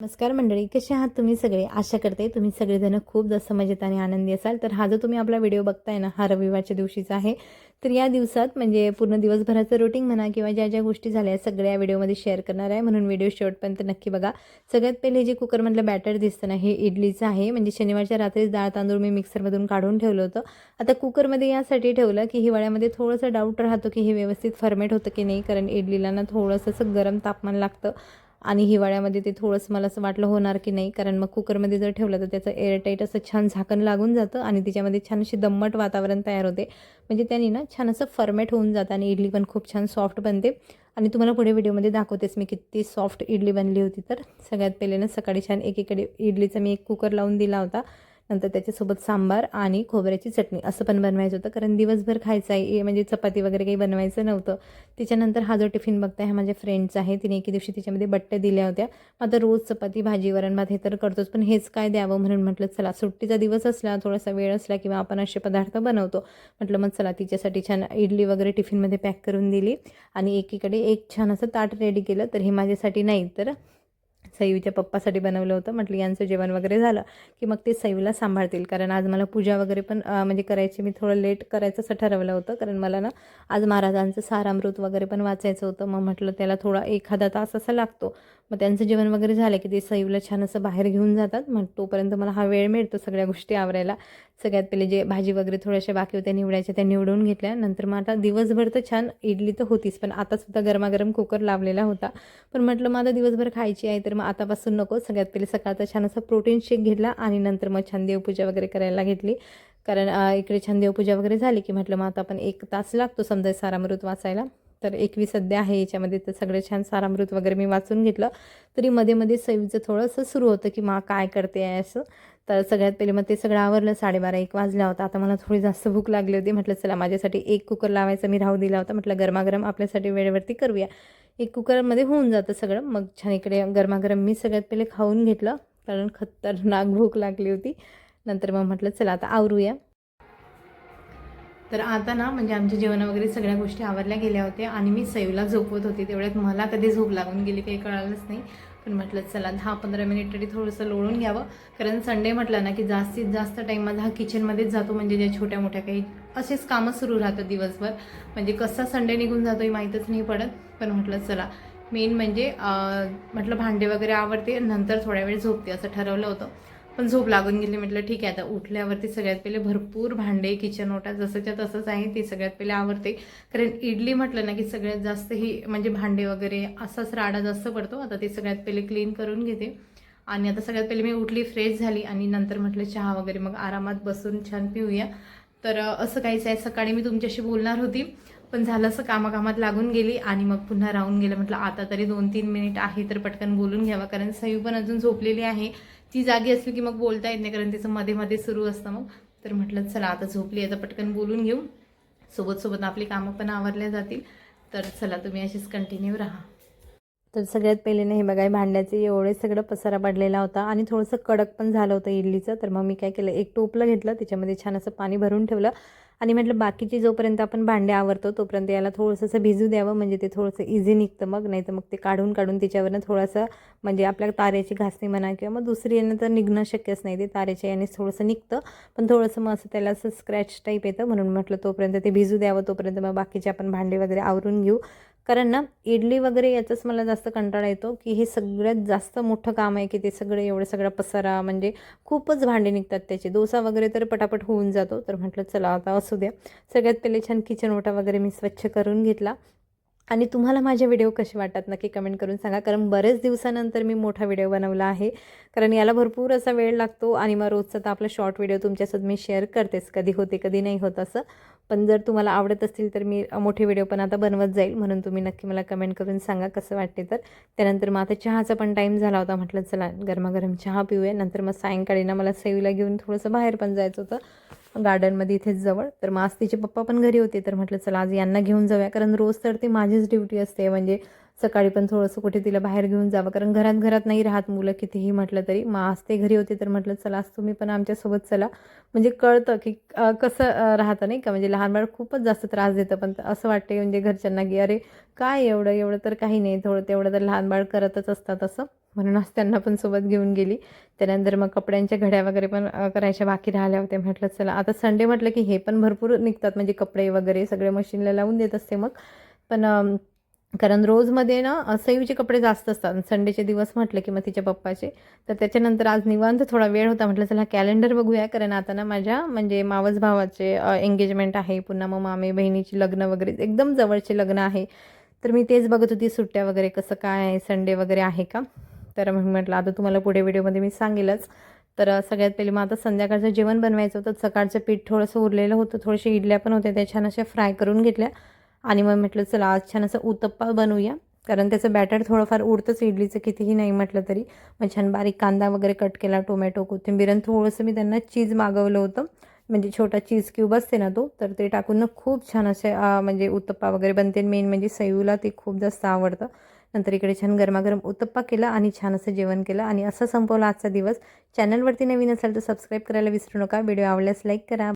नमस्कार मंडळी कसे आहात तुम्ही सगळे? आशा करते तुम्ही सगळेजण खूप जास्त मजेत आणि आनंदी असाल. तर हा जो तुम्ही आपला व्हिडिओ बघताय ना हा रविवारच्या दिवशीचा आहे. तर या दिवसात म्हणजे पूर्ण दिवसभराचं रुटीन म्हणा किंवा ज्या ज्या गोष्टी झाल्या सगळ्या या व्हिडिओमध्ये शेअर करणार आहे. म्हणून व्हिडिओ शेवटपर्यंत नक्की बघा. सगळ्यात पहिले जे कुकरमधलं बॅटर दिसतं ना हे इडलीचं आहे. म्हणजे शनिवारच्या रात्रीच डाळ तांदूळ मी मिक्सरमधून काढून ठेवलं होतं. आता कुकरमध्ये यासाठी ठेवलं की हिवाळ्यामध्ये थोडंसं डाऊट राहतो की हे व्यवस्थित फर्मेट होतं की नाही कारण इडलीला ना थोडंसं असं गरम तापमान लागतं. आणि हिवाळ्यामध्ये ते थोडंसं मला असं वाटलं होणार की नाही कारण मग कुकरमध्ये जर ठेवलं तर त्याचं एअरटाईट असं छान झाकण लागून जातं आणि त्याच्यामध्ये छान अशी दम्मट वातावरण तयार होते. म्हणजे त्यांनी ना छान असं फर्मेट होऊन जातं आणि इडली पण खूप छान सॉफ्ट बनते. आणि तुम्हाला पुढे व्हिडिओमध्ये दाखवतेच मी किती सॉफ्ट इडली बनली होती तर. सगळ्यात पहिले ना सकाळी छान एकीकडे इडलीचा मी एक कुकर लावून दिला होता. नंतर त्याच्यासोबत सांबार आणि खोबऱ्याची चटणी असं पण बनवायचं होतं. कारण दिवसभर खायचं आहे म्हणजे चपाती वगैरे काही बनवायचं नव्हतं. त्याच्यानंतर हा जो टिफिन बघताय हा माझ्या फ्रेंडचा आहे. तिने एके दिवशी त्याच्यामध्ये बट्ट्या दिल्या होत्या. आता रोज चपाती भाजी वरण भात हे तर करतोच पण हेच काय द्यावं म्हणून म्हटलं चला सुट्टीचा दिवस असला थोडासा वेळ असला किंवा आपण असे पदार्थ बनवतो. म्हटलं मग चला तिच्यासाठी छान इडली वगैरे टिफिनमध्ये पॅक करून दिली आणि एकीकडे एक छान असं ताट रेडी केलं तर हे माझ्यासाठी नाही तर सईच्या पप्पासाठी बनवलं होतं. म्हटलं यांचं जेवण वगैरे झालं की मग ते सईला सांभाळतील. कारण आज मला पूजा वगैरे पण म्हणजे करायची मी थोडं लेट करायचं असं ठरवलं होतं. कारण मला ना आज महाराजांचं सारामृत वगैरे पण वाचायचं होतं. मग म्हटलं त्याला थोडा एखादा तास असा लागतो. मग त्यांचं जेवण वगैरे झालं की ते सईला छान असं बाहेर घेऊन जातात. मग तोपर्यंत मला हा वेळ मिळतो सगळ्या गोष्टी आवरायला. सगळ्यात पहिले जे भाजी वगैरे थोड्याशा बाकी होत्या निवडायच्या त्या निवडून घेतल्या. नंतर मग आता दिवसभर तर छान इडली तर होतीच पण आतासुद्धा गरमागरम कुकर लावलेला होता. पण म्हटलं मग आता दिवसभर खायची आहे तर मग आतापासून नको. सगळ्यात पहिले सकाळचा छान असा प्रोटीन शेक घेतला आणि नंतर मग छान देवपूजा वगैरे करायला घेतली. कारण इकडे छान देवपूजा वगैरे झाली की म्हटलं मग आता आपण एक तास लागतो समजा सारामृत वाचायला. तर एकवीस सध्या आहे याच्यामध्ये तर सगळे छान सारामृत वगैरे मी वाचून घेतलं. तरी मध्ये मध्ये सैवचं थोडंसं सुरू होतं की मा काय करते आहे असं. तर सगळ्यात पहिले मग ते सगळं आवरलं साडेबारा एक वाजला होता. आता मला थोडी जास्त भूक लागली होती. म्हटलं चला माझ्यासाठी एक कुकर लावायचा मी राहू दिला होता. म्हटलं गरमागरम आपल्यासाठी वेळेवरती करूया. एक कुकरमध्ये होऊन जातं सगळं. मग छान इकडे गरमागरम मी सगळ्यात पहिले खाऊन घेतलं कारण खतरनाक भूक लागली होती. नंतर मग म्हटलं चला आता आवरूया. तर आता ना म्हणजे आमचे जेवण वगैरे सगळ्या गोष्टी आवरल्या गेल्या होत्या आणि मी सैवला झोपवत होती. तेवढ्यात मला कधी झोप लागून गेली काही कळालंच नाही. पण म्हटलं चला दहा पंधरा मिनिट तरी थोडंसं लोळून घ्यावं. कारण संडे म्हटलं ना की जास्तीत जास्त टाईम माझा हा किचनमध्येच जातो म्हणजे ज्या छोट्या मोठ्या काही असेच कामं सुरू राहतं दिवसभर. म्हणजे कसा संडे निघून जातो हे माहीतच नाही पडत. पण म्हटलं चला. मेन म्हणजे म्हटलं भांडे वगैरे आवडते नंतर थोड्या वेळ झोपते असं ठरवलं होतं. पण झोप लागून गेली. म्हटलं ठीक आहे आता उठल्यावरती सगळ्यात पहिले भरपूर भांडे किचन ओटा जसंच्या तसंच आहे ते सगळ्यात पहिले आवडते कारण इडली म्हटलं ना की सगळ्यात जास्त ही म्हणजे भांडे वगैरे असाच राडा जास्त पडतो. आता ते सगळ्यात पहिले क्लीन करून घेते. आणि आता सगळ्यात पहिले मी उठली फ्रेश झाली आणि नंतर म्हटलं चहा वगैरे. मग आरामात बसून छान पिऊया. तर असं काहीच आहे. सकाळी मी तुमच्याशी बोलणार होती. पण झालं असं कामाकामात लागून गेली आणि मग पुन्हा राहून गेलं. म्हटलं आता तरी दोन तीन मिनिट आहे तर पटकन बोलून घ्यावा कारण सयू पण अजून झोपलेली आहे. ती जागी असली की मग बोलता येत नाही कारण तिचं मध्ये मध्ये सुरू असतं मग. तर म्हटलं चला आता झोपली आहे तर पटकन बोलून घेऊ. सोबत सोबत आपली कामं पण आवरल्या जातील. तर चला तुम्ही अशीच कंटिन्यू राहा. तर सगळ्यात पहिले नाही बघा भांड्याचे एवढे सगळं पसारा पडलेला होता आणि थोडंसं कडक पण झालं होतं इडलीचं. तर मग मी काय केलं एक टोपलं घेतलं त्याच्यामध्ये छान असं पाणी भरून ठेवलं. आणि म्हटलं बाकीची जोपर्यंत आपण भांडे आवरतो तोपर्यंत याला थोडंसं असं भिजू द्यावं म्हणजे ते थोडंसं इझी निघतं मग नाही तर मग ते काढून काढून त्याच्यावरनं थोडंसं म्हणजे आपल्या तारेची घासणी म्हणा किंवा मग दुसरी यानं तर निघणं शक्यच नाही ते तारेच्या याने थोडंसं निघतं पण थोडंसं मग असं त्याला असं स्क्रॅच टाईप येतं म्हणून म्हटलं तोपर्यंत ते भिजू द्यावं तोपर्यंत मग बाकीचे आपण भांडे वगैरे आवरून घेऊ. कारण ना इडली वगैरे याचाच मला जास्त कंटाळा येतो की हे सगळ्यात जास्त मोठं काम आहे की ते सगळं एवढं सगळा पसारा म्हणजे खूपच भांडे निघतात त्याचे. डोसा वगैरे तर पटापट होऊन जातो. तर म्हटलं चला आता असू द्या. सगळ्यात पहिले छान किचन ओटा वगैरे मी स्वच्छ करून घेतला. आणि तुम्हाला माझे व्हिडिओ कसे वाटतात नक्की कमेंट करून सांगा. कारण बरेच दिवसानंतर मी मोठा व्हिडिओ बनवला आहे. कारण याला भरपूर असा वेळ लागतो आणि मग रोजचा तर आपला शॉर्ट व्हिडिओ तुमच्यासोबत मी शेअर करतेच. कधी होते कधी नाही होत असं. पण जर तुम्हाला आवडत असतील तर मी मोठे व्हिडिओ पण आता बनवत जाईल म्हणून तुम्ही नक्की मला कमेंट करून सांगा कसं वाटते तर. त्यानंतर मग आता चहाचा पण टाईम झाला होता म्हटलं चला गरमागरम चहा पिऊया. नंतर मग सायंकाळी ना मला सईला घेऊन थोडंसं बाहेर पण जायचं होतं गार्डनमध्ये इथेच जवळ. तर मग आज तिचे पप्पा पण घरी होते तर म्हटलं चला आज यांना घेऊन जाऊया कारण रोज तर ते माझीच ड्युटी असते म्हणजे सकाळी पण थोडंसं कुठे तिला बाहेर घेऊन जावं. कारण घरात घरात नाही राहत मुलं कितीही म्हटलं तरी. मग आज ते घरी होते तर म्हटलं चला आज तुम्ही पण आमच्यासोबत चला. म्हणजे कळतं की कसं राहतं नाही का? म्हणजे लहान बाळ खूपच जास्त त्रास देतं. पण असं वाटते म्हणजे घरच्यांना की अरे काय एवढं एवढं तर काही नाही. थोडं तेवढं तर लहान बाळ करतच असतात असं. म्हणून आज त्यांना पण सोबत घेऊन गेली. त्यानंतर मग कपड्यांच्या घड्या वगैरे पण करायच्या बाकी राहिल्या होत्या. म्हटलं चला आता संडे म्हटलं की हे पण भरपूर निघतात. म्हणजे कपडे वगैरे सगळे मशीनला लावून देत असते मग. पण कारण रोजमध्ये ना सईचे कपडे जास्त असतात. संडेचे दिवस म्हटलं की मग तिच्या पप्पाचे. तर त्याच्यानंतर आज निवांत थोडा वेळ होता. म्हटलं चला कॅलेंडर बघूया. कारण आता ना माझ्या म्हणजे मावस भावाचे एंगेजमेंट आहे. पुन्हा मग मामे बहिणीची लग्न वगैरे एकदम जवळचे लग्न आहे. तर मी तेच बघत होती सुट्ट्या वगैरे कसं काय आहे संडे वगैरे आहे का? तर मग म्हटलं आता तुम्हाला पुढे व्हिडिओमध्ये मी सांगेलच. तर सगळ्यात पहिले मग आता संध्याकाळचं जेवण बनवायचं होतं. सकाळचं पीठ थोडंसं उरलेलं होतं. थोडेसे इडल्या पण होत्या. त्या छान अशा फ्राय करून घेतल्या. आणि मग म्हटलं चला आज छान असं उत्तप्पा बनवूया. कारण त्याचं बॅटर थोडंफार उडतंच इडलीचं कितीही नाही म्हटलं तरी. मग छान बारीक कांदा वगैरे कट केला टोमॅटो कोथिंबीर आणि थोडंसं मी त्यांना चीज मागवलं होतं. म्हणजे छोटा चीज क्यूब असते ना तो तर ते टाकून ना खूप छान असे म्हणजे उत्तप्पा वगैरे बनते. मेन म्हणजे सयूला ते खूप जास्त आवडतं. नंतर इकडे छान गरमागरम उत्तप्पा केला आणि छान असं जेवण केलं. आणि असं संपवलं आजचा दिवस. चॅनलवरती नवीन असाल तर सबस्क्राईब करायला विसरू नका. व्हिडिओ आवडल्यास लाईक करा.